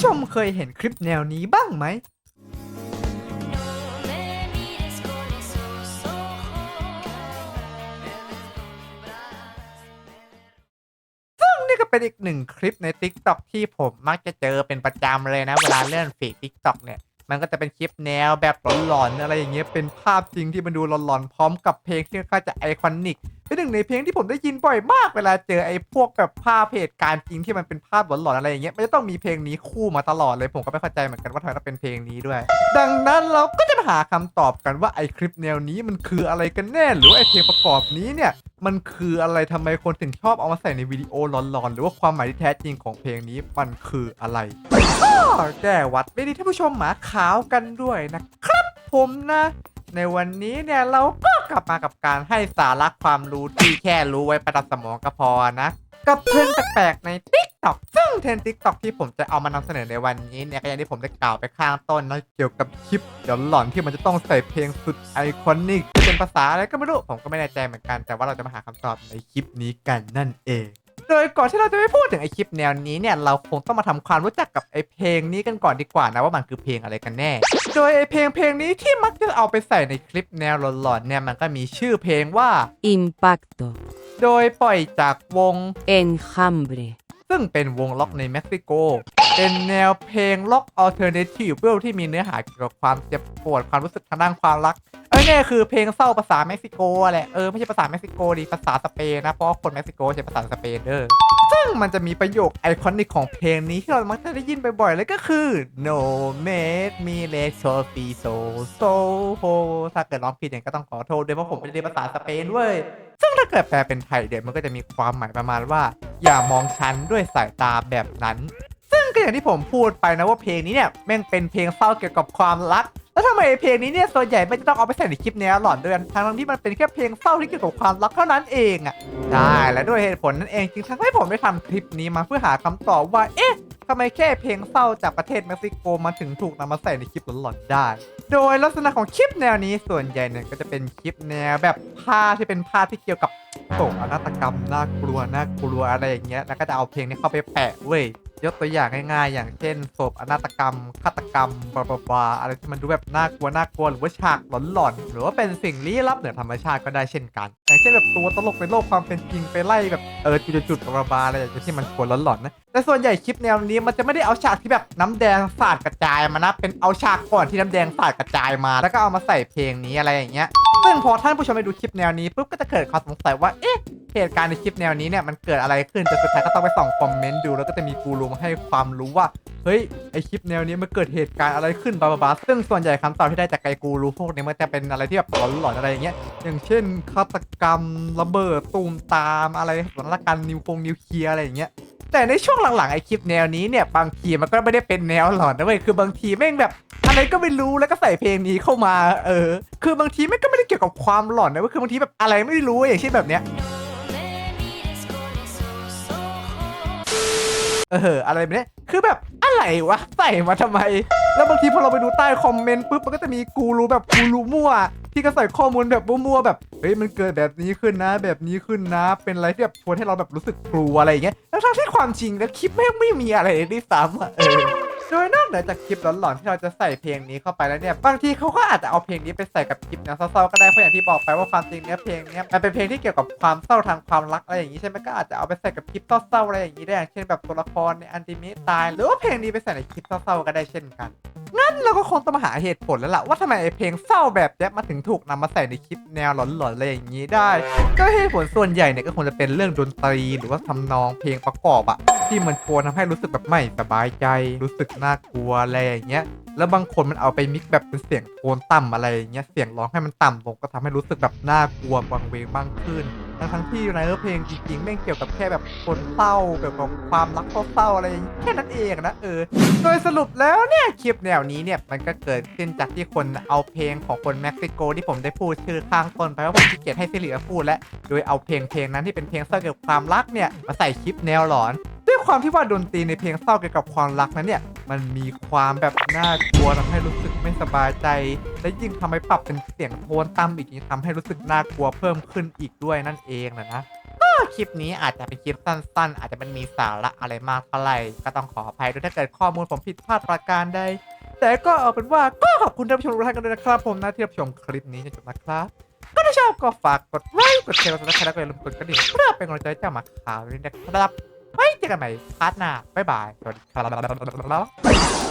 ผู้ชมเคยเห็นคลิปแนวนี้บ้างไหม ซึ่งนี่ก็เป็นอีกหนึ่งคลิปใน Tik t o อกที่ผมมักจะเจอเป็นประจำเลยนะ เวลาเลื่อนฟีด Tik t o อกเนี่ย มันก็จะเป็นคลิปแนวแบบหลอนๆอะไรอย่างเงี้ย เป็นภาพจริงที่มันดูหลอนๆ พร้อมกับเพลงที่ค่อนข้างจะไอคอนิก เป็นหนึ่งในเพลงที่ผมได้ยินบ่อยมากเวลาเจอไอ้พวกแบบภาพเหตุการณ์จริงที่มันเป็นภาพหลอนๆอะไรอย่างเงี้ยมันจะต้องมีเพลงนี้คู่มาตลอดเลยผมก็ไม่เข้าใจเหมือนกันว่าทำไมต้องเป็นเพลงนี้ด้วย ดังนั้นเราก็จะมาหาคำตอบกันว่าไอ้คลิปแนวนี้มันคืออะไรกันแน่ หรือไอ้เพลงประกอบนี้เนี่ยมันคืออะไรทำไมคนถึงชอบเอามาใส่ในวิดีโอหลอนๆ หรือว่าความหมายที่แท้จริงของเพลงนี้มันคืออะไรแก้วัดไม่ดีท่านผู้ชมหมาขาวกันด้วยนะครับผมนะ ในวันนี้เนี่ยเราก็กลับมากับการให้สาระความรู้ที่แค่รู้ไว้ประดับสมองก็พอนะ กับเทรนด์แปลกๆใน TikTok ซึ่งเทรนด์ TikTok ที่ผมจะเอามานำเสนอในวันนี้เนี่ยก็อย่างที่ผมได้กล่าวไปข้างต้นนะเกี่ยวกับคลิปเดี๋ยวหลอนที่มันจะต้องใส่เพลงสุดไอคอนิกที่เป็นภาษาอะไรก็ไม่รู้ ผมก็ไม่แน่ใจเหมือนกันแต่ว่าเราจะมาหาคำตอบในคลิปนี้กันนั่นเอง โดยก่อนที่เราจะไปพูดถึงไอคลิปแนวนี้เนี่ยเราคงต้องมาทำความรู้จักกับไอเพลงนี้กันก่อนดีกว่านะว่ามันคือเพลงอะไรกันแน่ โดยไอเพลงเพลงนี้ที่มักจะเอาไปใส่ในคลิปแนวหลอนๆเนี่ยมันก็มีชื่อเพลงว่า Impacto. โดยปล่อยจากวง Enjambre. ซึ่งเป็นวงล็อกในเม็กซิโก เป็นแนวเพลงล็อกอัลเทอร์เนทีฟที่มีเนื้อหาเกี่ยวกับความเจ็บปวดความรู้สึกทางด้านความรัก เอ้ยเนี่ยคือเพลงเศร้าภาษาเม็กซิโกแหละ เออไม่ใช่ภาษาเม็กซิโกดิภาษาสเปนนะ เพราะคนเม็กซิโกใช้ภาษาสเปนเด้อซึ่งมันจะมีประโยคไอคอนิกของเพลงนี้ที่เรามักจะได้ยินบ่อยๆเลยก็คือ no made me let so be so so ho ถ้าเกิดร้องผิดเนี่ยก็ต้องขอโทษด้วยเพราะผมไม่ได้เรียนภาษาสเปนเว้ยซึ่งถ้าเกิดแปลเป็นไทยเดี๋ยวมันก็จะมีความหมายประมาณว่า อย่ามองฉันด้วยสายตาแบบนั้น ซึ่งก็อย่างที่ผมพูดไปนะว่าเพลงนี้เนี่ยแม่งเป็นเพลงเศร้าเกี่ยวกับความรัก แล้วทำไมเพลงนี้เนี่ยส่วนใหญ่ไม่ต้องเอาไปใส่ในคลิปเนี้ยหลอนด้วยทั้งทั้งที่มันเป็นแค่เพลงเศร้าที่เกี่ยวกับความรักเท่านั้นเองอะได้และด้วยเหตุผลนั้นเองจึงทำให้ผมได้ทำคลิปนี้มาเพื่อหาคำตอบว่าเอ๊ะทำไมแค่เพลงเศร้าจากประเทศเม็กซิโกมันถึงถูกนำมาใส่ในคลิปหลอนๆได้ โดยลักษณะของคลิปแนวนี้ส่วนใหญ่เนี่ยก็จะเป็นคลิปแนวแบบภาพที่เป็นภาพที่เกี่ยวกับโศกนาฏกรรมน่ากลัวน่ากลัวอะไรอย่างเงี้ยแล้วก็จะเอาเพลงนี้เข้าไปแปะเว้ย ยกตัวอย่างง่ายๆ อย่างเช่นโศกนาฏกรรมฆาตกรรมบลาบลาบลาอะไรที่มันดูแบบน่ากลัวน่ากลัวหรือว่าฉากหลอนๆหรือว่าเป็นสิ่งลี้ลับเหนือธรรมชาติก็ได้เช่นกัน อย่างเช่นแบบตัวตลกในโลกความเป็นจริงไปไล่แบบเออจุดๆบลาบลาอะไรอย่างเงี้ยที่มันควหลอนๆนะแต่ส่วนใหญ่คลิปแนวนี้มันจะไม่ได้เอาฉากที่แบบน้ำแดงสาดกระจายมานะเป็นเอาฉากก่อนที่น้ำแดงสาดกระจายมา แล้วก็เอามาใส่เพลงนี้อะไรอย่างเงี้ยซึ่งพอท่านผู้ชมไปดูคลิปแนวนี้ปุ๊บก็จะเกิดความสงสัยว่าเอ๊ะเหตุการณ์ในคลิปแนวนี้เนี่ยมันเกิดอะไรขึ้นแต่สุดท้ายก็ต้องไปส่องคอมเมนต์ดูแล้วก็จะมีกูรูมาให้ความรู้ว่า เฮ้ย ไอคลิปแนวนี้มันเกิดเหตุการณ์อะไรขึ้นบาบาบาซึ่งส่วนใหญ่คำตอบที่ได้จากไกกูรู้พวกนี้มันจะเป็นอะไรที่แบบหลอนๆอะไรอย่างเงี้ยอย่างเช่นฆาตกรรมระเบิดตูมตามอะไรสถานการณ์นิวคงนิวเคลียร์อะไรอย่างเงี้ยแต่ในช่วงหลังๆไอคลิปแนวนี้เนี่ยบางทีมันก็ไม่ได้เป็นแนวหลอนนะเว้ยคือบางทีแม่งแบบอะไรก็ไม่รู้แล้วก็ใส่เพลงนี้เข้ามาเออ คือบางทีแม่งก็ไม่ได้เกี่ยวกับความหลอนนะเว้ยคือบางทีแบบอะไรไม่รู้อย่างเช่นแบบเนี้ย เอออะไรแบบนี้คือแบบอะไรวะใส่มาทำไม แล้วบางทีพอเราไปดูใต้คอมเมนต์ปุ๊บมันก็จะมีกูรู้แบบกูรู้มั่ว ที่ก็ใส่ข้อมูลแบบมั่วๆแบบเฮ้ยมันเกิดแบบนี้ขึ้นนะ แบบนี้ขึ้นนะ เป็นอะไรที่แบบชวนให้เราแบบรู้สึกกลัวอะไรอย่างเงี้ยแล้วทั้งที่ความจริงแล้วคลิปแม่งไม่มีอะไรเลยด้วยซ้ำอะเออ โดยนอกเหนือจากคลิปหลอนๆที่เราจะใส่เพลงนี้เข้าไปแล้วเนี่ย บางทีเขาก็อาจจะเอาเพลงนี้ไปใส่กับคลิปแนวเศร้าๆก็ได้เพราะอย่างที่บอกไปว่าความจริงเนื้อเพลงเนี้ยมันเป็นเพลงที่เกี่ยวกับความเศร้าทางความรักอะไรอย่างนี้ใช่ไหมก็อาจจะเอาไปใส่กับคลิปเศร้าๆอะไรอย่างนี้ได้อย่างเช่นแบบตัวละครในอันติเมตตาย หรือว่าเพลงนี้ไปใส่ในคลิปเศร้าๆก็ได้เช่นกันงั้น เราก็คงต้องมาหาเหตุผลแล้วล่ะว่าทำไมไอเพลงเศร้าแบบเนี้ยมันถึงถูกนำมาใส่ในคลิปแนวหลอนๆอะไรอย่างนี้ได้ ก็เหตุผลส่วนใหญ่เนี่ยก็คงจะเป็นเรื่องดนตรีหรือว่าทำนองเพลงประกอบอะที่มันชวนทำให้รู้สึกแบบไม่สบายใจ รู้สึกน่ากลัวอะไรอย่างเงี้ยแล้วบางคนมันเอาไปมิกแบบเป็นเสียงโทนต่ำอะไรอย่างเงี้ยเสียงร้องให้มันต่ำลงก็ทำให้รู้สึกแบบน่ากลัววังเวงบ้างขึ้น ทั้งทั้งๆที่ในเออร์เพลงจริงๆแม่งเกี่ยวกับแค่แบบคนเศร้าแบบของความรักเศร้าอะไรอย่างนี้แค่นั้นเองนะเออ โดยสรุปแล้วเนี่ยคลิปแนวนี้เนี่ยมันก็เกิดขึ้นจากที่คนเอาเพลงของคนเม็กซิโกที่ผมได้พูดชื่อข้างต้นไปว่าผมขี้เกียจให้ซิริพูดและโดยเอาเพลงเพลงนั้นที่เป็นเพลงเศร้าเกี่ยวกับความรักเนี่ยมาใส่คลิปแนวหลอน ความที่ว่าดนตรีในเพลงเศร้าเกี่ยวกับความรักนั้นเนี่ย มันมีความแบบน่ากลัวทำให้รู้สึกไม่สบายใจ และยิ่งทำให้ปรับเป็นเสียงโทนต่ำอีกนี่ทำให้รู้สึกน่ากลัวเพิ่มขึ้นอีกด้วยนั่นเองนะนะก็คลิปนี้อาจจะเป็นคลิปสั้น ๆ อาจจะเป็นมีสาระอะไรมากเท่าไหร่ก็ต้องขออภัยด้วยถ้าเกิดข้อมูลผมผิดพลาดประการใดแต่ก็เอาเป็นว่าก็ขอบคุณท่านผู้ชมทุกท่านกันด้วยนะครับผมนะที่รับชมคลิปนี้จนจบนะครับก็ถ้าชอบก็ฝากกดไลค์กดแชร์กดติดตามแล้วก็อย่าลืมกดกระดิ่งเพื่อเป็นกำลังใจให้เจ้าหมาขาวด้วยนะครับ เจอกันใหม่พาร์ทหน้าบ๊ายบายสวัสดีครับ